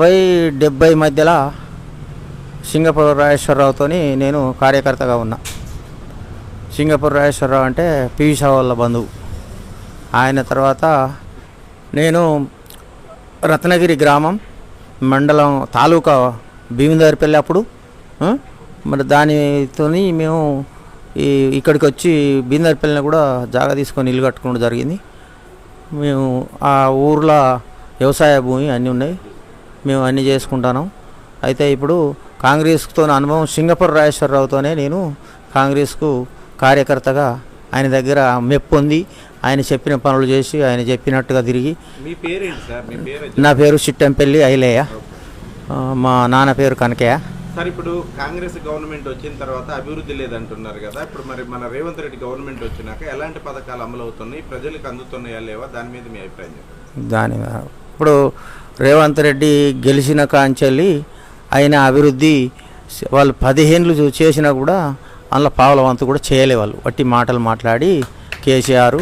అరవై డెబ్బై మధ్యలో సింగపూర్ రాజేశ్వరరావుతో నేను కార్యకర్తగా ఉన్నా. సింగపూర్ రాజేశ్వరరావు అంటే పివి వాళ్ళ బంధువు. ఆయన తర్వాత నేను రత్నగిరి గ్రామం మండలం తాలూకా భీమిదారిపల్లి అప్పుడు మరి దానితో మేము ఈ ఇక్కడికి వచ్చి భీమిదారిపల్లిని కూడా జాగా తీసుకొని ఇల్లు కట్టుకోవడం జరిగింది. మేము ఆ ఊర్లో వ్యవసాయ భూమి అన్నీ ఉన్నాయి. మేము అన్నీ చేసుకుంటాను. అయితే ఇప్పుడు కాంగ్రెస్తో అనుభవం సింగపూర్ రాజేశ్వరరావుతోనే నేను కాంగ్రెస్కు కార్యకర్తగా ఆయన దగ్గర మెప్పు ఉంది. ఆయన చెప్పిన పనులు చేసి ఆయన చెప్పినట్టుగా తిరిగి మీ పేరేంటి సార్? మీ పేరు నా పేరు చిట్టంపల్లి ఐలేయ ఆ, మా నాన్న పేరు కనకయ్య. సార్ ఇప్పుడు కాంగ్రెస్ గవర్నమెంట్ వచ్చిన తర్వాత అభివృద్ధి లేదంటున్నారు కదా ఇప్పుడు మరి మన రేవంత్ రెడ్డి గవర్నమెంట్ వచ్చినాక ఎలాంటి పథకాలు అమలు అవుతున్నాయి ప్రజలకు అందుతున్నాయా లేవా? దాని మీద మీ అభిప్రాయం చెప్పండి. దాని ఇప్పుడు రేవంత్ రెడ్డి గెలిచిన కాంచెల్లి ఆయన అభివృద్ధి వాళ్ళు పదిహేనులు చేసినా కూడా అందులో పావుల వంతు కూడా చేయలే వాళ్ళు. వట్టి మాటలు మాట్లాడి కేసీఆర్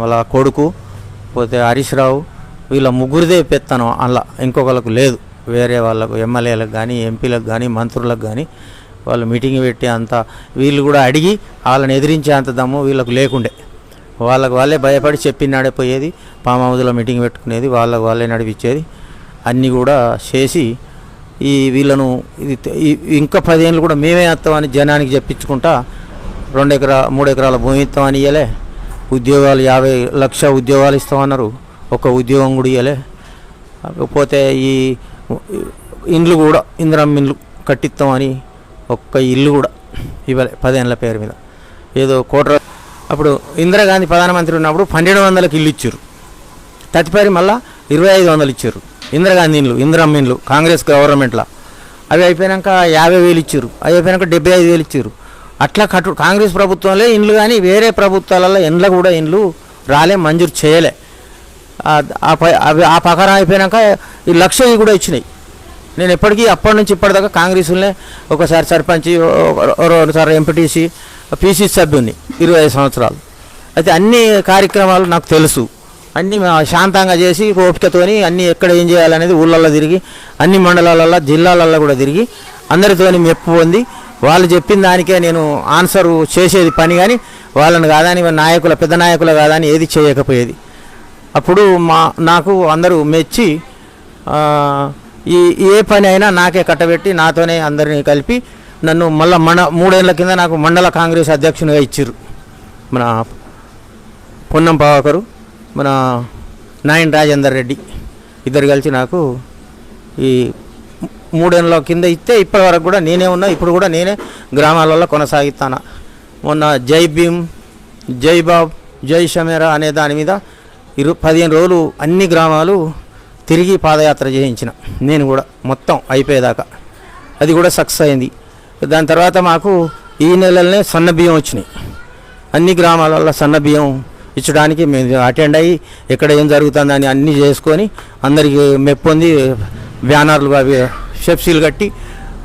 మళ్ళా కొడుకు పోతే హరీష్ రావు వీళ్ళ ముగ్గురిదే పెత్తనం అందులో. ఇంకొకరికి లేదు. వేరే వాళ్ళకు ఎమ్మెల్యేలకు కానీ ఎంపీలకు కానీ మంత్రులకు కానీ వాళ్ళు మీటింగ్ పెట్టి అంత వీళ్ళు కూడా అడిగి వాళ్ళని ఎదిరించే అంత దమ్ము వీళ్ళకు లేకుండే. వాళ్ళకు వాళ్ళే భయపడి చెప్పినాడే పోయేది పామ్ మీటింగ్ పెట్టుకునేది వాళ్ళకు వాళ్ళే నడిపించేది. అన్నీ కూడా చేసి ఈ వీళ్ళను ఇది ఇంకా పదేళ్ళు కూడా మేమే వస్తామని జనానికి చెప్పించుకుంటా రెండు ఎకరా మూడు ఎకరాల భూమి ఇస్తామని ఇయ్యలే. ఉద్యోగాలు యాభై లక్ష ఉద్యోగాలు ఇస్తామన్నారు. ఒక ఉద్యోగం కూడా ఇయ్యలే. పోతే ఈ ఇండ్లు కూడా ఇందిరమ్మ ఇండ్లు కట్టిస్తామని ఒక్క ఇల్లు కూడా ఇవ్వలే పదేళ్ళ పేరు మీద. ఏదో కోట్ర అప్పుడు ఇందిరాగాంధీ ప్రధానమంత్రి ఉన్నప్పుడు పన్నెండు వందలకు ఇల్లు ఇచ్చారు. తదుపరి మళ్ళీ ఇరవై ఐదు వందలు ఇచ్చారు. ఇందిరాగాంధీ ఇండ్లు ఇందిరమ్మ ఇండ్లు కాంగ్రెస్ గవర్నమెంట్లో. అవి అయిపోయాక యాభై వేలు ఇచ్చారు. అవి అయిపోయాక డెబ్బై ఐదు వేలు ఇచ్చారు. అట్లా కట్టు కాంగ్రెస్ ప్రభుత్వంలో ఇండ్లు కానీ వేరే ప్రభుత్వాలలో ఇండ్ల కూడా ఇండ్లు రాలే మంజూరు చేయలే. ఆ- అవి ఆ ప్రకారం అయిపోయాక ఈ లక్ష కూడా ఇచ్చినాయి. నేను ఎప్పటికీ అప్పటి నుంచి ఇప్పటిదాకా కాంగ్రెస్లోనే ఒకసారి సర్పంచ్ రెండుసార్లు ఎంపీటీసీ పీసీ సభ్యుని ఇరవై ఐదు సంవత్సరాలు. అయితే అన్ని కార్యక్రమాలు నాకు తెలుసు. అన్నీ మా శాంతంగా చేసి ఓపికతోని అన్నీ ఎక్కడ ఏం చేయాలనేది ఊళ్ళల్లో తిరిగి అన్ని మండలాలలో జిల్లాలలో కూడా తిరిగి అందరితోని మెప్పు పొంది వాళ్ళు చెప్పిన దానికే నేను ఆన్సర్ చేసేది పని కానీ వాళ్ళని కాదని నాయకుల పెద్ద నాయకుల కాదని ఏది చేయకపోయేది. అప్పుడు మా నాకు అందరూ మెచ్చి ఈ ఏ పని అయినా నాకే కట్టబెట్టి నాతోనే అందరినీ కలిపి నన్ను మళ్ళీ మన మూడేళ్ళ కింద నాకు మండల కాంగ్రెస్ అధ్యక్షునిగా ఇచ్చారు మన పొన్నం పావకరు మన నాయన్ రాజేందర్ రెడ్డి. ఇద్దరు కలిసి నాకు ఈ మూడేళ్ళ కింద ఇస్తే ఇప్పటి వరకు కూడా నేనే ఉన్నా ఇప్పుడు కూడా నేనే గ్రామాలలో కొనసాగిస్తాను. మొన్న జై భీమ్ జై బాబ్ జై షమేరా అనే దాని మీద ఇరు పదిహేను రోజులు అన్ని గ్రామాలు తిరిగి పాదయాత్ర చేయించిన. నేను కూడా మొత్తం అయిపోయేదాకా. అది కూడా సక్సెస్ అయింది. దాని తర్వాత మాకు ఈ నెలలనే సన్న బియ్యం వచ్చినాయి. అన్ని గ్రామాలలో సన్న బియ్యం ఇచ్చడానికి మేము అటెండ్ అయ్యి ఎక్కడ ఏం జరుగుతుందని అన్నీ చేసుకొని అందరికి మెప్పొంది బ్యానర్లు అవి షెప్సీలు కట్టి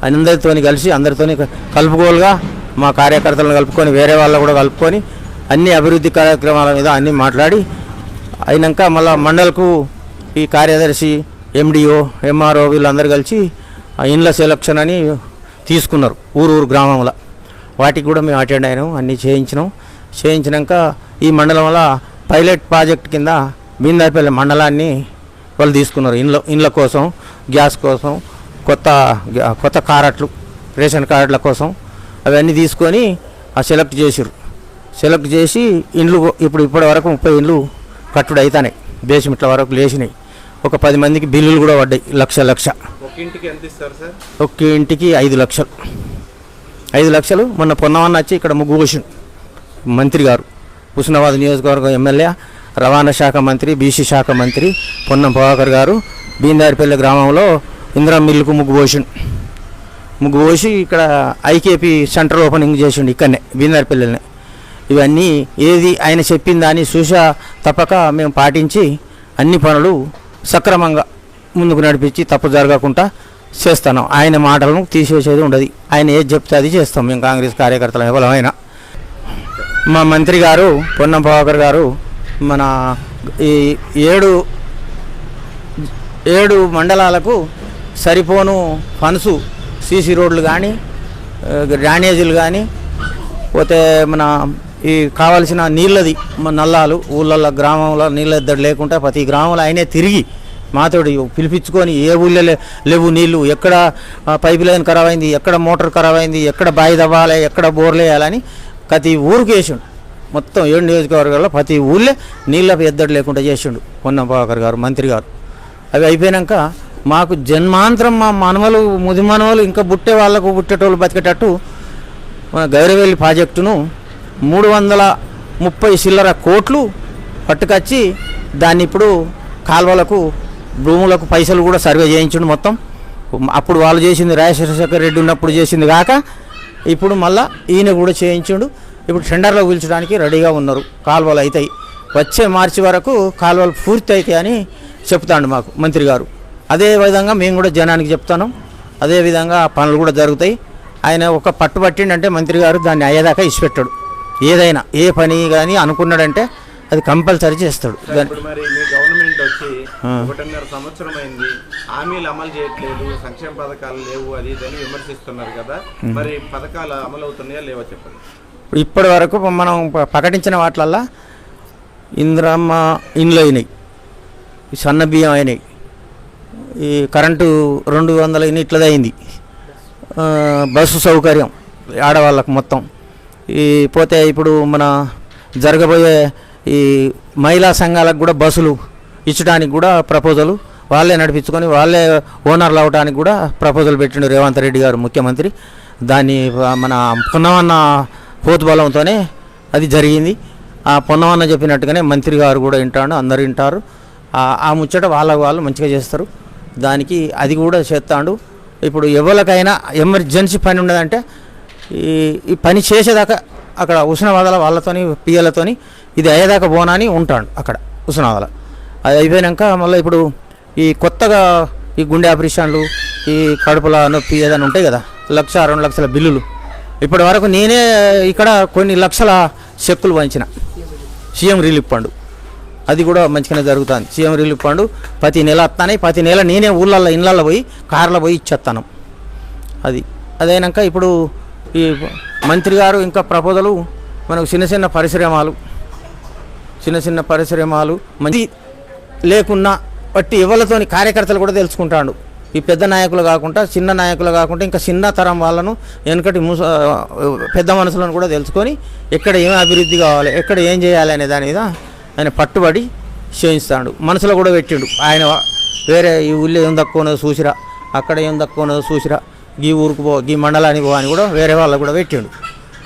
అందరితో కలిసి అందరితోని కలుపుకోలుగా మా కార్యకర్తలను కలుపుకొని వేరే వాళ్ళు కూడా కలుపుకొని అన్ని అభివృద్ధి కార్యక్రమాల మీద అన్నీ మాట్లాడి అయినాక మళ్ళా మండలకు ఈ కార్యదర్శి ఎండిఓ ఎంఆర్ఓ వీళ్ళందరూ కలిసి ఆ ఇండ్ల సెలక్షన్ అని తీసుకున్నారు. ఊరు ఊరు గ్రామంలో. వాటికి కూడా మేము అటెండ్ అయినాం అన్నీ చేయించినాం. చేయించినాక ఈ మండలంలో పైలట్ ప్రాజెక్ట్ కింద బీందార్పల్లి మండలాన్ని వాళ్ళు తీసుకున్నారు. ఇండ్ల ఇండ్ల కోసం గ్యాస్ కోసం కొత్త గ్యా- కొత్త కారట్లు రేషన్ కార్డుల కోసం అవన్నీ తీసుకొని ఆ సెలెక్ట్ చేసిర్రు. సెలెక్ట్ చేసి ఇండ్లు ఇప్పుడు ఇప్పటి వరకు ముప్పై ఇండ్లు కట్టుడు అవుతున్నాయి బేస్మెంట్ల వరకు లేచినాయి. ఒక పది మందికి బిల్లులు కూడా పడ్డాయి లక్ష లక్ష. ఒక ఇంటికి ఒక్క ఐదు లక్షలు. ఐదు లక్షలు మొన్న పొన్నవన్న వచ్చి ఇక్కడ ముగ్గు పోసిండు మంత్రి గారు హుస్నాబాద్ నియోజకవర్గం ఎమ్మెల్యే రవాణా శాఖ మంత్రి బీసీ శాఖ మంత్రి పొన్నం ప్రభాకర్ గారు బీందారిపల్లి గ్రామంలో ఇందిరా మిల్లుకు ముగ్గు పోసిండు. ముగ్గు పోసి ఇక్కడ ఐకేపీ సెంటర్ ఓపెనింగ్ చేసిండు ఇక్కడనే బీందారిపల్లినే. ఇవన్నీ ఏది ఆయన చెప్పిన దాన్ని చూసా తప్పక మేము పాటించి అన్ని పనులు సక్రమంగా ముందుకు నడిపించి తప్పు జరగకుండా చేస్తాను. ఆయన మాటలను తీసివేసేది ఉండదు. ఆయన ఏది చెప్తే అది చేస్తాం. మేము కాంగ్రెస్ కార్యకర్తలు ఎవరమైనా. మా మంత్రి గారు పొన్నం ప్రభాకర్ గారు మన ఈ ఏడు ఏడు మండలాలకు సరిపోను ఫండ్స్ సీసీ రోడ్లు కానీ డ్రైనేజీలు కానీ పోతే మన ఈ కావలసిన నీళ్ళది నల్లాలు ఊళ్ళల్లో గ్రామంలో నీళ్ళ ఎద్దడి లేకుండా ప్రతి గ్రామంలో ఆయనే తిరిగి మాతోడు పిలిపించుకొని ఏ ఊళ్ళో లేవు నీళ్ళు ఎక్కడ పైప్ లైన్ ఖరాబ్ అయింది ఎక్కడ మోటార్ ఖరాబ్ అయింది ఎక్కడ బాయి తవ్వాలి ఎక్కడ బోర్లు వేయాలని ప్రతి ఊరికి వేసిండు మొత్తం ఏడు నియోజకవర్గాల్లో ప్రతి ఊళ్ళో నీళ్ళ ఎద్దడి లేకుండా చేసిండు పొన్నం ప్రభాకర్ గారు మంత్రి గారు. అవి అయిపోయాక మాకు జన్మాంతరం మా మనవలు ముది మనవలు ఇంకా బుట్టే వాళ్ళకు బుట్టేటోళ్ళు బతికేటట్టు మన గౌరవెల్లి ప్రాజెక్టును మూడు వందల ముప్పై చిల్లర కోట్లు పట్టుకొచ్చి దాన్ని ఇప్పుడు కాలువలకు భూములకు పైసలు కూడా సర్వే చేయించండి మొత్తం. అప్పుడు వాళ్ళు చేసింది రాజశేఖర రెడ్డి ఉన్నప్పుడు చేసింది కాక ఇప్పుడు మళ్ళా ఈయన కూడా చేయించుడు. ఇప్పుడు టెండర్లో పిలిచడానికి రెడీగా ఉన్నారు. కాలువలు అవుతాయి వచ్చే మార్చి వరకు కాలువలు పూర్తి అవుతాయి అని చెప్తాడు మాకు మంత్రి గారు. అదే విధంగా మేము కూడా జనానికి చెప్తాను. అదే విధంగా పనులు కూడా జరుగుతాయి. ఆయన ఒక పట్టు పట్టిండంటే మంత్రి గారు దాన్ని అయ్యేదాకా ఇచ్చిపెట్టాడు. ఏదైనా ఏ పని కానీ అనుకున్నాడంటే అది కంపల్సరీ చేస్తాడు. దాన్ని ఇప్పుడు మరి మీ గవర్నమెంట్ వచ్చి ఆ. ఒకటిన్నర సంవత్సరం అయింది హామీలు అమలు చేయట్లేదు సంక్షేమ పథకాలు లేవు అది ఇదని విమర్శిస్తున్నారు కదా మరి పథకాలు అమలు అవుతున్నాయా లేవో చెప్పండి. ఇప్పటి వరకు మనం ప్రకటించిన వాటిలల్లా ఇంద్రమ్మ ఇండ్లు అయినాయి సన్న బియ్యం అయినాయి ఈ కరెంటు రెండు వందల యూనిట్లది అయింది. బస్సు సౌకర్యం ఆడవాళ్ళకు మొత్తం. ఈ పోతే ఇప్పుడు మన జరగబోయే ఈ మహిళా సంఘాలకు కూడా బస్సులు ఇచ్చడానికి కూడా ప్రపోజలు వాళ్ళే నడిపించుకొని వాళ్ళే ఓనర్లు అవడానికి కూడా ప్రపోజల్ పెట్టిండు రేవంత్ రెడ్డి గారు ముఖ్యమంత్రి. దాన్ని మన పొన్నవన్న పోతుబలంతోనే అది జరిగింది. ఆ పొన్నవన్న చెప్పినట్టుగానే మంత్రి గారు కూడా వింటాడు అందరు వింటారు. ఆ- ముచ్చట వాళ్ళ వాళ్ళు మంచిగా చేస్తారు. దానికి అది కూడా చేస్తాడు. ఇప్పుడు ఎవరికైనా ఎమర్జెన్సీ పని ఉండదంటే ఈ ఈ పని చేసేదాకా అక్కడ ఉష్ణవాదల వాళ్ళతోని పియ్యలతోని ఇది అయ్యేదాకా పోనాని ఉంటాడు అక్కడ ఉష్ణవాదల. అది అయిపోయాక మళ్ళీ ఇప్పుడు ఈ కొత్తగా ఈ గుండె ఆపరేషన్లు ఈ కడుపుల నొప్పి ఏదైనా ఉంటాయి కదా లక్ష రెండు లక్షల బిల్లులు. ఇప్పటి వరకు నేనే ఇక్కడ కొన్ని లక్షల చెక్కులు వంచిన సీఎం రిలీఫ్ ఫండ్. అది కూడా మంచిగానే జరుగుతుంది. సీఎం రిలీఫ్ ఫండ్ ప్రతి నెల వస్తానే ప్రతి నెల నేనే ఊళ్ళల్లో ఇళ్ళల్లో పోయి కార్లో పోయి ఇచ్చేస్తాను. అది. అదైనాక ఇప్పుడు ఈ మంత్రి గారు ఇంకా ప్రపోజలు మనకు చిన్న చిన్న పరిశ్రమలు చిన్న చిన్న పరిశ్రమలు మంచి లేకున్నా బట్టి ఎవరితోని కార్యకర్తలు కూడా తెలుసుకుంటాడు. ఈ పెద్ద నాయకులు కాకుండా చిన్న నాయకులు కాకుండా ఇంకా చిన్న తరం వాళ్ళను వెనకటి ముస పెద్ద మనుషులను కూడా తెలుసుకొని ఎక్కడ ఏం అభివృద్ధి కావాలి ఎక్కడ ఏం చేయాలి అనే దాని మీద ఆయన పట్టుబడి చేయిస్తాడు మనసులో కూడా పెట్టిండు. ఆయన వేరే ఈ ఊళ్ళో ఏం తక్కువనో చూసిరా అక్కడ ఏం తక్కువనో చూసిరా ఈ ఊరుకు పో ఈ మండలానికి పో అని కూడా వేరే వాళ్ళకు కూడా పెట్టిండు.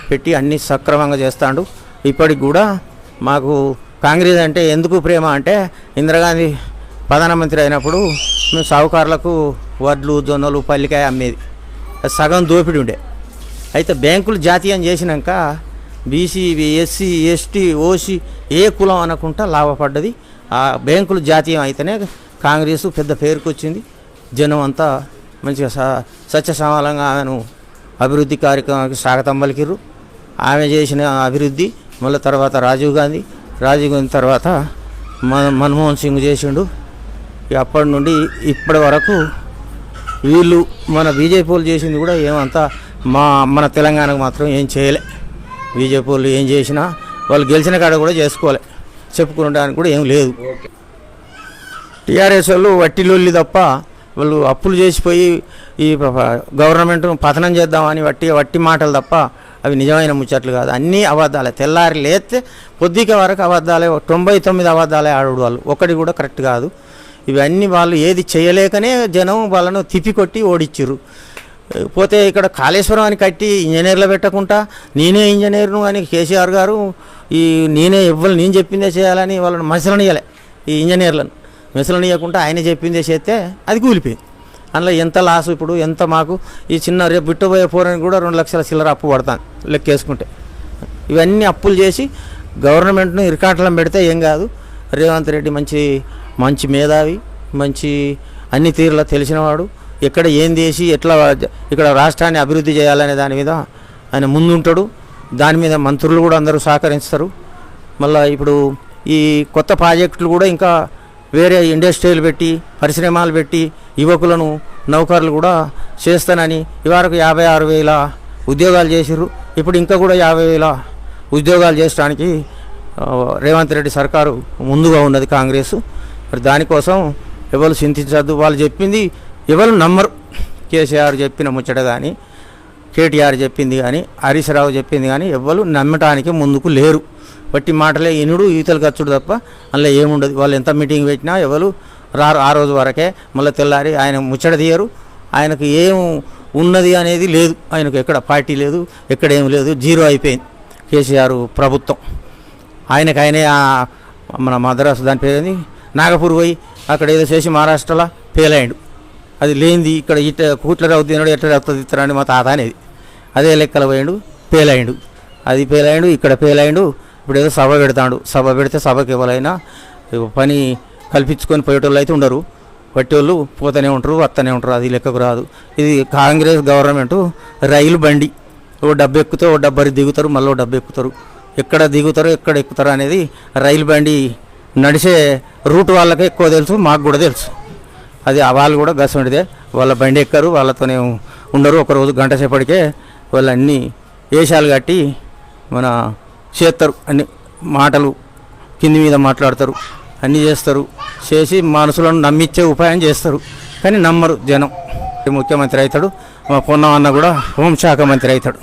పెట్టి అన్నీ సక్రమంగా చేస్తాడు. ఇప్పటికి కూడా మాకు కాంగ్రెస్ అంటే ఎందుకు ప్రేమ అంటే ఇందిరాగాంధీ ప్రధానమంత్రి అయినప్పుడు మేము సాహుకారులకు వడ్లు జొన్నలు పల్లికాయ అమ్మేది. సగం దోపిడి ఉండే. అయితే బ్యాంకులు జాతీయం చేసినాక బీసీ ఎస్సీ ఎస్టీ ఓసీ ఏ కులం అనకుండా లాభపడ్డది. ఆ బ్యాంకులు జాతీయం అయితేనే కాంగ్రెస్ పెద్ద పేరుకొచ్చింది. జనం అంతా మంచిగా సత్య సమాలంగా ఆమెను అభివృద్ధి కార్యక్రమానికి స్వాగతం పలికిర్రు. ఆమె చేసిన అభివృద్ధి మళ్ళీ తర్వాత రాజీవ్ గాంధీ రాజీవ్ గాంధీ తర్వాత మన మన్మోహన్ సింగ్ చేసిండు. అప్పటి నుండి ఇప్పటి వరకు వీళ్ళు మన బీజేపీ వాళ్ళు చేసింది కూడా ఏమంతా మా మన తెలంగాణకు మాత్రం ఏం చేయలే. బీజేపీ వాళ్ళు ఏం చేసినా వాళ్ళు గెలిచిన కాడ కూడా చేసుకోలే. చెప్పుకోవడానికి కూడా ఏం లేదు. టీఆర్ఎస్ వాళ్ళు వట్టిలొల్లి తప్ప వాళ్ళు అప్పులు చేసిపోయి ఈ గవర్నమెంట్ పతనం చేద్దామని వట్టి వట్టి మాటలు తప్ప అవి నిజమైన ముచ్చట్లు కాదు. అన్నీ అబద్ధాలే. తెల్లారి లేస్తే పొద్దుక వరకు అబద్ధాలే తొంభై తొమ్మిది అబద్ధాలే ఆడు వాళ్ళు. ఒకటి కూడా కరెక్ట్ కాదు. ఇవన్నీ వాళ్ళు ఏది చేయలేకనే జనం వాళ్ళను తిప్పికొట్టి ఓడిచ్చిర్రు. పోతే ఇక్కడ కాళేశ్వరం అని కట్టి ఇంజనీర్లు పెట్టకుండా నేనే ఇంజనీర్ను అని కేసీఆర్ గారు ఈ నేనే ఇవ్వాలి నేను చెప్పిందే చేయాలని వాళ్ళని మసలనియలే ఈ ఇంజనీర్లను. మెసలనియకుండా ఆయన చెప్పిందే చేస్తే అది కూలిపోయింది. అందులో ఎంత లాస్ ఇప్పుడు ఎంత మాకు ఈ చిన్న రేపు బిట్టబోయే పోరానికి కూడా రెండు లక్షల చిల్లర అప్పు పడతాను లెక్కేసుకుంటే. ఇవన్నీ అప్పులు చేసి గవర్నమెంట్ను ఇరకాటలం పెడితే ఏం కాదు. రేవంత్ రెడ్డి మంచి మంచి మేధావి మంచి అన్ని తీరులా తెలిసినవాడు. ఎక్కడ ఏం చేసి ఎట్లా ఇక్కడ రాష్ట్రాన్ని అభివృద్ధి చేయాలనే దాని మీద ఆయన ముందుంటాడు. దాని మీద మంత్రులు కూడా అందరూ సహకరిస్తారు. మళ్ళీ ఇప్పుడు ఈ కొత్త ప్రాజెక్టులు కూడా ఇంకా వేరే ఇండస్ట్రీలు పెట్టి పరిశ్రమలు పెట్టి యువకులను నౌకర్లు కూడా చేస్తానని ఇవరకు యాభై ఆరు వేల ఉద్యోగాలు చేసిర్రు. ఇప్పుడు ఇంకా కూడా యాభై వేల ఉద్యోగాలు చేయడానికి రేవంత్ రెడ్డి సర్కారు ముందుగా ఉన్నది కాంగ్రెస్. మరి దానికోసం ఎవరు చింతించద్దు. వాళ్ళు చెప్పింది ఎవరు నమ్మరు. కేసీఆర్ చెప్పిన ముచ్చట కానీ కేటీఆర్ చెప్పింది కానీ హరీశ్రావు చెప్పింది కానీ ఎవ్వరు నమ్మటానికి ముందుకు లేరు. బట్టి మాటలే ఇనుడు ఈతలు ఖర్చుడు తప్ప అందులో ఏముండదు. వాళ్ళు ఎంత మీటింగ్ పెట్టినా ఎవరు రారు ఆ రోజు వరకే. మళ్ళీ తెల్లారి ఆయన ముచ్చట తీయరు. ఆయనకు ఏం ఉన్నది అనేది లేదు. ఆయనకు ఎక్కడ పార్టీ లేదు ఎక్కడ ఏం లేదు. జీరో అయిపోయింది కేసీఆర్ ప్రభుత్వం. ఆయనకు ఆయనే మన మద్రాసు దాని పేరుంది? నాగపూర్ పోయి అక్కడ ఏదో చేసి మహారాష్ట్రలో ఫెయిల్ అది లేనిది ఇక్కడ ఇట్ట కూట్ల రావు తినడు ఎట్లా రక్త తిత్తరాని మా తాత అనేది. అదే లెక్కలు పోయాడు ఫెయిల్ అయ్యాడు. అది ఫెయిల్ అయ్యాడు ఇక్కడ ఫెయిల్ అయ్యాడు. ఇప్పుడు ఏదో సభ పెడతాడు. సభ పెడితే సభకి ఎవరైనా పని కల్పించుకొని పోయేటోళ్ళు అయితే ఉండరు. పట్టేవాళ్ళు పోతూనే ఉంటారు వస్తూనే ఉంటారు. అది లెక్కకు రాదు. ఇది కాంగ్రెస్ గవర్నమెంట్ రైలు బండి. ఓ డబ్బు ఎక్కుతే ఓ డబ్బరి దిగుతారు మళ్ళీ డబ్బు ఎక్కుతారు. ఎక్కడ దిగుతారో ఎక్కడ ఎక్కుతారో అనేది రైలు బండి నడిచే రూట్ వాళ్ళకే ఎక్కువ తెలుసు మాకు కూడా తెలుసు. అది వాళ్ళు కూడా గసండిదే వాళ్ళ బండి ఎక్కరు వాళ్ళతోనే ఉండరు. ఒకరోజు గంట సేపటికే వాళ్ళన్నీ వేషాలు కట్టి మన చేస్తారు అన్ని మాటలు కింది మీద మాట్లాడతారు అన్నీ చేస్తారు చేసి మనుషులను నమ్మించే ఉపాయం చేస్తారు కానీ నమ్మరు జనం. ముఖ్యమంత్రి అవుతాడు మా పొన్నం అన్న కూడా హోంశాఖ మంత్రి అవుతాడు.